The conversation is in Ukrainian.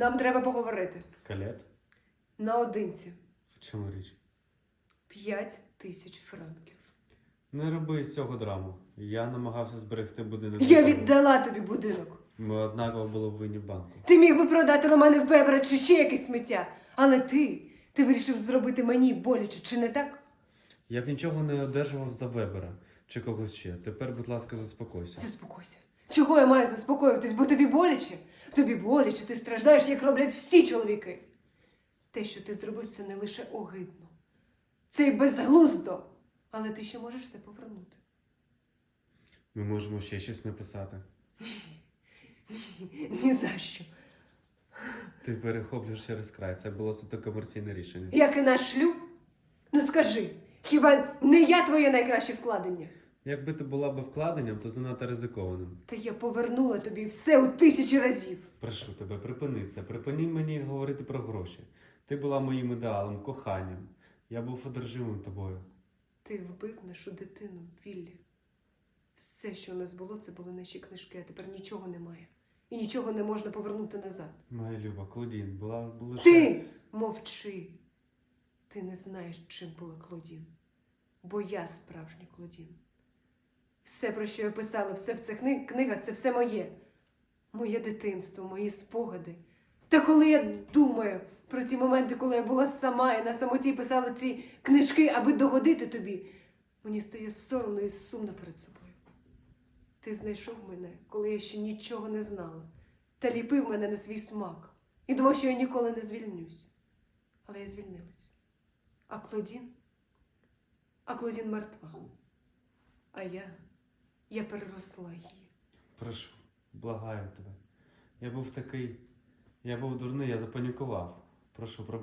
Нам треба поговорити. Калет? Наодинці. В чому річ? П'ять тисяч франків. Не роби з цього драму. Я намагався зберегти будинок. Я віддала тобі будинок. Ми однаково були в винні банку. Ти міг би продати Романа Вебера чи ще якесь сміття. Але ти, ти вирішив зробити мені боляче, чи не так? Я б нічого не одержував за Вебера чи когось ще. Тепер, будь ласка, заспокойся. Заспокойся. Чого я маю заспокоїтись, бо тобі боляче? Тобі боляче, ти страждаєш, як роблять всі чоловіки. Те, що ти зробив, це не лише огидно. Це й безглуздо. Але ти ще можеш все повернути. Ми можемо ще щось написати. Ні за що. Ти перехоплюєш через край. Це було суто комерційне рішення. Як і наш шлюб? Ну скажи, хіба не я твоє найкраще вкладення? Якби ти була б вкладенням, то занадто ризикованим. Та я повернула тобі все у тисячі разів. Прошу тебе, припини це. Припини мені говорити про гроші. Ти була моїм ідеалом, коханням. Я був одержимим тобою. Ти вбив нашу дитину, Віллі. Все, що у нас було, це були наші книжки, а тепер нічого немає. І нічого не можна повернути назад. Моя люба, Клодін, була б лише. Ти мовчи. Ти не знаєш, чим була Клодін. Бо я справжній Клодін. Все, про що я писала, все в цих кни- книгах, це все моє. Моє дитинство, мої спогади. Та коли я думаю про ті моменти, коли я була сама і на самоті писала ці книжки, аби догодити тобі, мені стає соромно і сумно перед собою. Ти знайшов мене, коли я ще нічого не знала, та ліпив мене на свій смак і думав, що я ніколи не звільнюсь. Але я звільнилась. А Клодін? А Клодін мертва. А я, я переросла її. Прошу, благаю тебе. Я був такий. Я був дурний, я запанікував. Прошу, пробач.